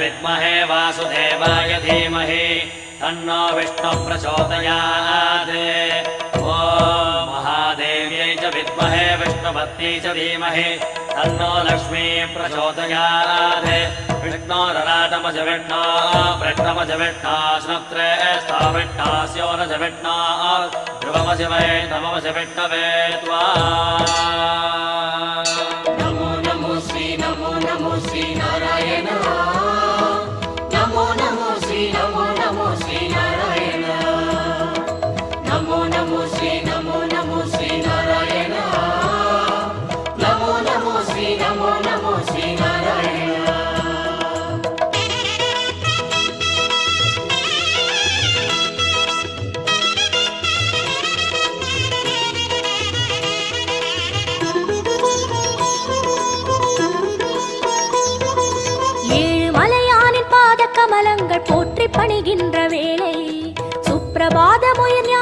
विद्महे वासुदेवाय धीमहि तन्नो विष्णुः प्रचोदयात्। महादेव्यै च विद्महे विष्णुपत्न्यै च धीमहि तन्नो लक्ष्मी विष्णोरराटमज विष्णो स्थाविष्णास्यो न च विष्णो ध्रुवमज वै नममज विष्णवे त्वा கமலங்கள் போற்றி பணிகின்ற வேளை. சுப்பிரபாத முயல் ஞான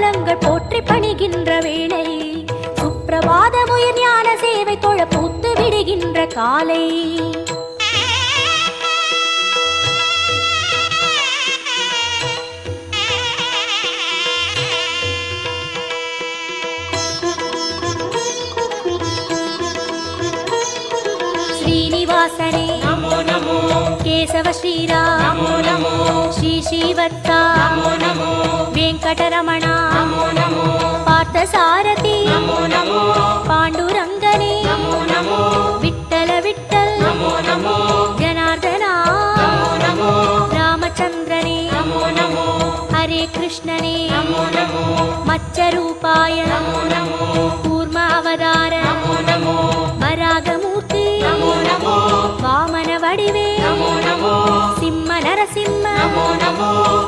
பாத போற்றி பணிகின்ற வேளை. சுப்பிரபாத ஞான சேவை தொழ பூத்து விடுகின்ற காலை. శ్రీనివాసరే నమో నమో కేశవ శ్రీరా నమో నమో శ్రీ శ్రీవత్స నమో నమో వెంకటరమణ నమో నమో పార్థసారథి నమో నమో వామన వడివే. సింహ నరసింహ.